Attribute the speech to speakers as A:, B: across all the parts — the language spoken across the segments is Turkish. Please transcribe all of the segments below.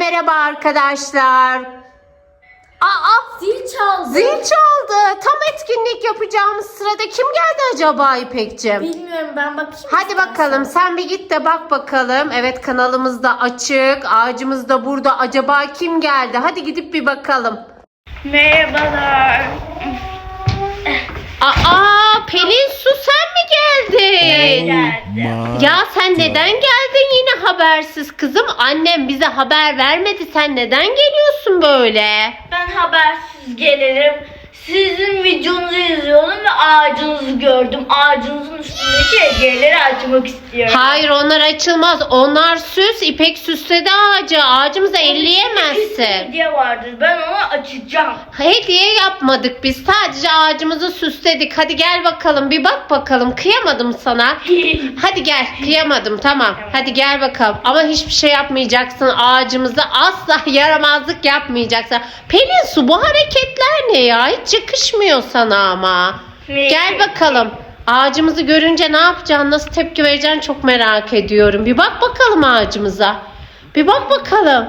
A: merhaba arkadaşlar. Aa
B: Zil çaldı.
A: zil çaldı. Tam etkinlik yapacağımız sırada kim geldi acaba İpek'cim?
B: Bilmiyorum ben bakayım.
A: Hadi bakalım sen bir git de bak bakalım. Evet kanalımız da açık. Ağacımız da burada. Acaba kim geldi? Hadi gidip bir bakalım.
B: Merhabalar.
A: Aa Pelin Su sen mi geldin?
B: Geldi.
A: Ya sen neden geldin yine habersiz kızım? Annem bize haber vermedi. Sen neden geliyorsun böyle?
B: Ben habersiz gelirim. Sizin videonuzu izliyorum ve ağacınızı gördüm. Ağacınızın üstündeki hediyeleri açmak istiyorum.
A: Hayır onlar açılmaz. Onlar süs. İpek süsledi ağacı. Ağacımıza
B: Kesin
A: elleyemezsin.
B: hediye vardır. Ben onu açacağım.
A: Hediye yapmadık biz. Sadece ağacımızı süsledik. Hadi gel bakalım. Bir bak bakalım. Kıyamadım sana. Hadi gel. Kıyamadım. Tamam. Hadi gel bakalım. Ama hiçbir şey yapmayacaksın. Ağacımıza asla yaramazlık yapmayacaksın. Pelin su bu hareketler ne ya? Hiç yakışmıyor sana ama. Gel bakalım. Ağacımızı görünce ne yapacaksın? Nasıl tepki vereceksin çok merak ediyorum. Bir bak bakalım ağacımıza. Bir bak bakalım.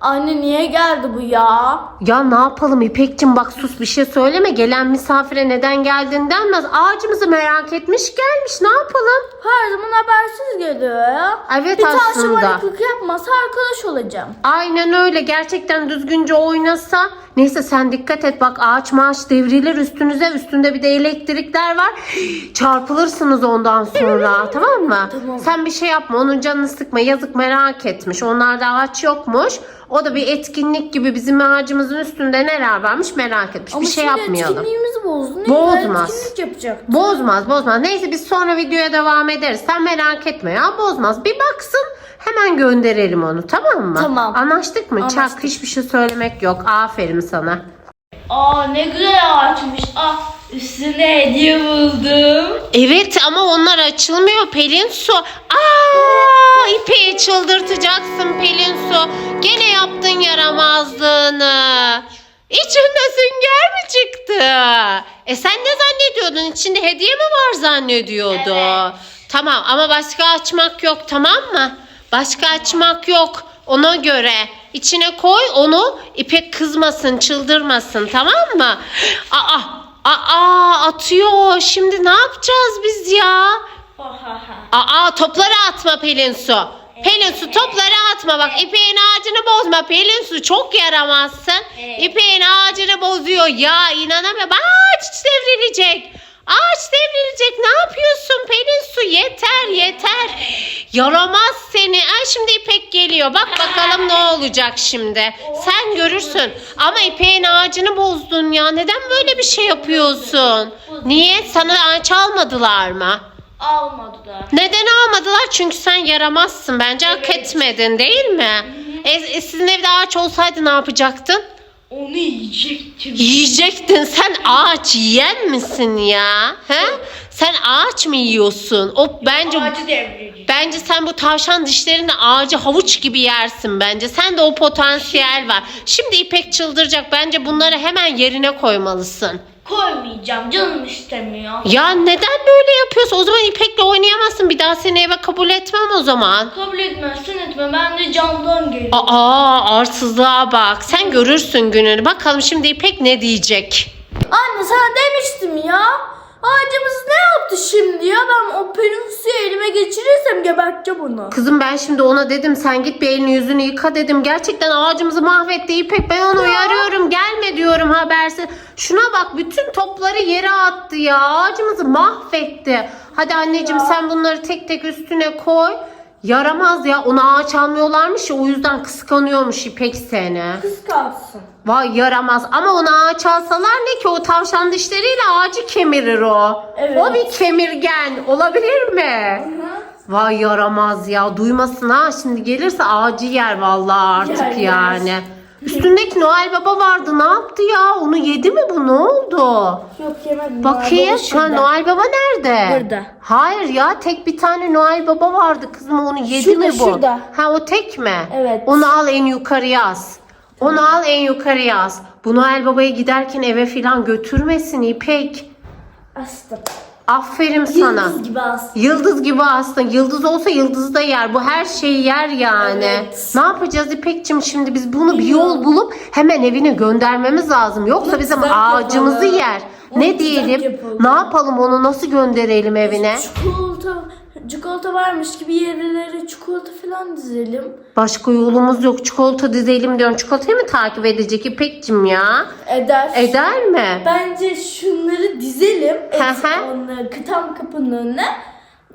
B: Anne niye geldi bu ya?
A: Ya ne yapalım İpek'cim bak sus bir şey söyleme. Gelen misafire neden geldiğini denmez. Ağacımızı merak etmiş gelmiş ne yapalım?
B: Her zaman habersiz geliyor ya.
A: Evet
B: bir
A: aslında.
B: şımarıklık yapmasa arkadaş olacağım.
A: Aynen öyle gerçekten düzgünce oynasa. Neyse sen dikkat et bak ağaç maaş devrilir üstünüze. Üstünde bir de elektrikler var. Çarpılırsınız ondan sonra tamam mı?
B: Tamam.
A: Sen bir şey yapma onun canını sıkma yazık merak etmiş. Onlarda ağaç yokmuş. O da bir etkinlik gibi bizim ağacımızın üstünde neler varmış merak etmiş. bir şey
B: şimdi
A: yapmayalım.
B: etkinliğimizi bozdu. Ne
A: Bozmaz.
B: Etkinlik yapacak.
A: Bozmaz bozmaz. Neyse biz sonra videoya devam ederiz. Sen merak etme ya bozmaz. Bir baksın hemen gönderelim onu tamam mı?
B: Tamam.
A: Anlaştık mı?
B: Anlaştık.
A: Çak hiçbir şey söylemek yok. Aferin sana.
B: Aa ne güzel ağaçmış. Ah üstüne hediye buldum.
A: Evet ama onlar açılmıyor Pelin Su. Aa, İpeyi çıldırtacaksın Pelin Su. Gene yaptın yaramazlığını. İçinde sünger mi çıktı? E sen ne zannediyordun? İçinde hediye mi var zannediyordu?
B: Evet.
A: Tamam ama başka açmak yok tamam mı? Başka açmak yok. Ona göre içine koy onu ipek kızmasın çıldırmasın tamam mı? Aa, aa atıyor. Şimdi ne yapacağız biz ya? Aa topları atma Pelin Su. Pelin Su topları atma bak ipeğin ağacını bozma Pelin Su çok yaramazsın.
B: Evet.
A: İpeğin ağacını bozuyor ya inanamıyorum. Ağaç devrilecek. Ağaç devrilecek ne yapıyorsun Pelin Su yeter yeter. Yaramaz seni. Ay şimdi İpek geliyor bak bakalım ne olacak şimdi. Sen görürsün ama İpek'in ağacını bozdun ya neden böyle bir şey yapıyorsun? Niye sana ağaç almadılar mı?
B: Almadılar.
A: Neden almadılar? Çünkü sen yaramazsın. Bence hak etmedin değil mi? E, e, sizin evde ağaç olsaydı ne yapacaktın?
B: Onu yiyecektim.
A: Yiyecektin. Sen ağaç yiyen misin ya? He? Sen ağaç mı yiyorsun? O bence
B: Ağacı
A: bence sen bu tavşan dişlerini ağacı havuç gibi yersin bence. Sen de o potansiyel var. Şimdi İpek çıldıracak. Bence bunları hemen yerine koymalısın.
B: Koymayacağım. Canım istemiyor.
A: Ya neden böyle yapıyorsun? O zaman İpek'le oynayamazsın. Bir daha seni eve kabul etmem o zaman.
B: Kabul etmezsen etme. Ben de camdan geliyorum.
A: Aa arsızlığa bak. Sen görürsün gününü. Bakalım şimdi İpek ne diyecek?
B: Anne sana demiştim ya. Ağacımız ne yaptı şimdi ya? Ben o pelusuyu elime geçirirsem geberteceğim onu.
A: Kızım ben şimdi ona dedim sen git bir elini yüzünü yıka dedim. Gerçekten ağacımızı mahvetti İpek. Ben onu uyarıyorum. Gelme diyorum habersiz. Şuna bak bütün topları yere attı ya. Ağacımızı mahvetti. Hadi anneciğim sen bunları tek tek üstüne koy. Yaramaz ya. Ona ağaç almıyorlarmış ya o yüzden kıskanıyormuş İpek seni.
B: Kıskansın.
A: Vay yaramaz ama ona ağaç alsalar ne ki o tavşan dişleriyle ağacı kemirir o.
B: Evet.
A: O bir kemirgen olabilir mi? Vay yaramaz ya duymasın ha şimdi gelirse ağacı yer vallahi artık
B: Yer, yer.
A: yani. Üstündeki Noel Baba vardı ne yaptı ya onu yedi mi bu ne oldu?
B: Yok yemedim.
A: Bakayım ha, Noel Baba nerede?
B: Burada.
A: Hayır ya tek bir tane Noel Baba vardı kızım onu yedi
B: Şurada,
A: mi bu?
B: şurada.
A: Ha o tek mi?
B: Evet.
A: Onu al en yukarıya as. Onu al en yukarıya as. Bu Noel Baba'ya giderken eve filan götürmesin İpek.
B: Astım.
A: Aferin sana.
B: Yıldız gibi aslında.
A: Yıldız gibi aslında. Yıldız olsa yıldız da yer. Bu her şeyi yer yani.
B: Evet.
A: Ne yapacağız İpekçim şimdi biz bunu bir yol bulup hemen evine göndermemiz lazım. Yoksa
B: Onu
A: bizim ağacımızı
B: yapalım.
A: yer.
B: Onu
A: ne diyelim?
B: yapalım.
A: Ne yapalım onu nasıl gönderelim evine?
B: Çikolata, çikolata varmış gibi yerlere çikolata falan dizelim.
A: Başka yolumuz yok. Çikolata dizelim diyorum. Çikolatayı mı takip edecek İpekçim ya?
B: Eder.
A: Eder mi?
B: Bence şunları dizelim. Et onları kıtam kapının önüne.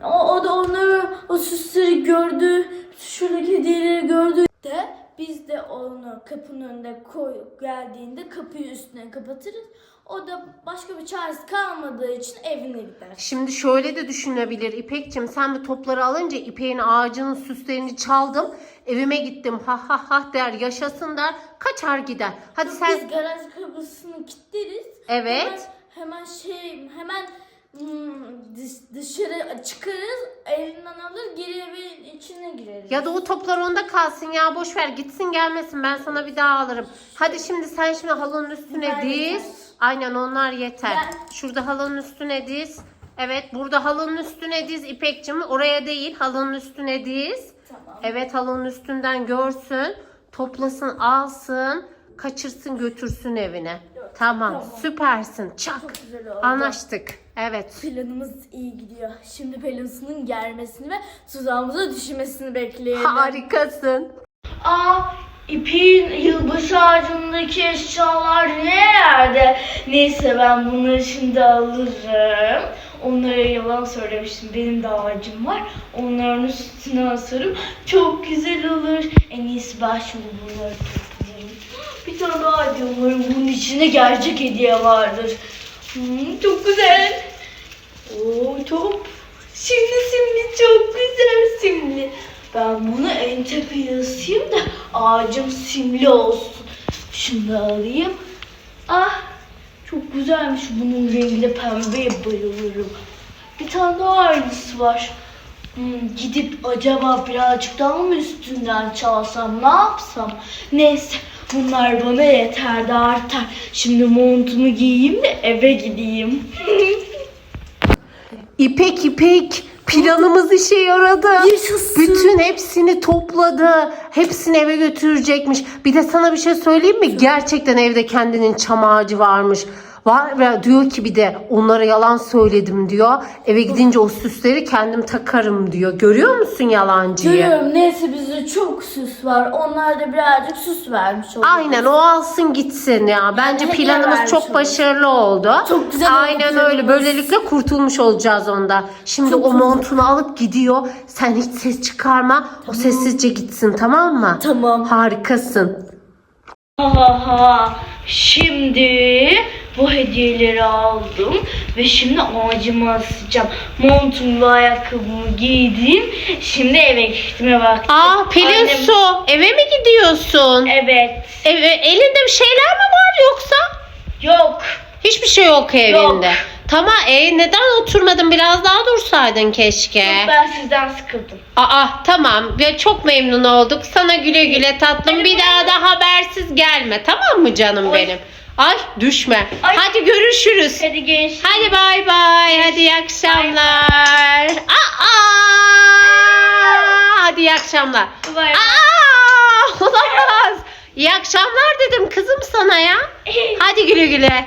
B: O, o da onları o süsleri gördü. Şuradaki hediyeleri gördü de biz de onu kapının önünde koy geldiğinde kapıyı üstüne kapatırız. O da başka bir çaresi kalmadığı için evine gider.
A: Şimdi şöyle de düşünebilir İpekçim sen bu topları alınca İpek'in ağacının süslerini çaldım. Evime gittim ha ha ha der yaşasın der kaçar gider. Hadi sen
B: Biz garaj kapısını kilitleriz.
A: Evet.
B: Hemen, hemen şey hemen hmm, dış- dışarı çıkarız. Elinden alır geri evin içine gireriz.
A: ya da o toplar onda kalsın ya boş ver gitsin gelmesin ben sana bir daha alırım. Hadi şimdi sen şimdi halının üstüne
B: Bunlar
A: diz. Aynen onlar yeter.
B: Ben-
A: Şurada halının üstüne diz. Evet burada halının üstüne diz İpekçim oraya değil halının üstüne diz.
B: Tamam.
A: Evet halının üstünden görsün, toplasın, alsın, kaçırsın, götürsün evine. Tamam,
B: tamam.
A: süpersin. Çak.
B: Çok güzel oldu.
A: Anlaştık. Evet.
B: Planımız iyi gidiyor. Şimdi Pelinsu'nun gelmesini ve tuzağımıza düşmesini bekleyelim.
A: Harikasın.
B: Aa, ipin yılbaşı ağacındaki eşyalar nerede? Neyse ben bunları şimdi alırım. Onlara yalan söylemiştim. Benim de ağacım var. Onların üstüne asarım. Çok güzel olur. En iyisi ben şimdi bunları toplayayım. Bir tane daha hediye umarım bunun içinde gerçek hediye vardır. Hmm, çok güzel. Oo top. Şimdi simli çok güzel simli. Ben bunu en tepeye asayım da ağacım simli olsun. Şunu da alayım. Ah çok güzelmiş bunun rengi de pembeye bayılırım. Bir tane daha aynısı var. Hmm, gidip acaba birazcık daha mı üstünden çalsam ne yapsam? Neyse bunlar bana yeter de artar. Şimdi montumu giyeyim de eve gideyim.
A: İpek İpek planımız işe yaradı.
B: Yaşasın.
A: Bütün hepsini topladı. Hepsini eve götürecekmiş. Bir de sana bir şey söyleyeyim mi? Gerçekten evde kendinin çam ağacı varmış. Var ve diyor ki bir de onlara yalan söyledim diyor. Eve gidince o süsleri kendim takarım diyor. Görüyor musun yalancıyı?
B: Görüyorum neyse bizde çok süs var. Onlar da birazcık süs vermiş oldu.
A: Aynen o alsın gitsin ya. Bence
B: hediye
A: planımız
B: vermiş
A: çok
B: olur.
A: başarılı oldu.
B: Çok güzel oldu
A: Aynen
B: planımız.
A: öyle. Böylelikle kurtulmuş olacağız onda. Şimdi
B: Çok
A: o
B: güzel.
A: montunu alıp gidiyor. Sen hiç ses çıkarma. O sessizce gitsin tamam mı?
B: Tamam.
A: Harikasın.
B: Ha ha. Şimdi bu hediyeleri aldım ve şimdi ağacıma asacağım. Montumu ve ayakkabımı giydim. Şimdi eve gitme vakti.
A: Aa Pelin
B: Annem-
A: Su eve mi gidiyorsun?
B: Evet.
A: Ev- elinde bir şeyler mi var yoksa?
B: Yok.
A: Hiçbir şey yok evinde. Tamam e neden oturmadın biraz daha dursaydın keşke.
B: Ben sizden sıkıldım.
A: Aa tamam ya çok memnun olduk. Sana güle güle tatlım. Bir daha da habersiz gelme tamam mı canım
B: Ay.
A: benim? Ay düşme.
B: Ay.
A: Hadi görüşürüz.
B: Hadi genç.
A: Hadi bay bay. Hadi iyi akşamlar. Aa! Hadi iyi akşamlar.
B: Bay bay.
A: Aa! Olamaz. İyi akşamlar dedim kızım sana ya. Hadi güle güle.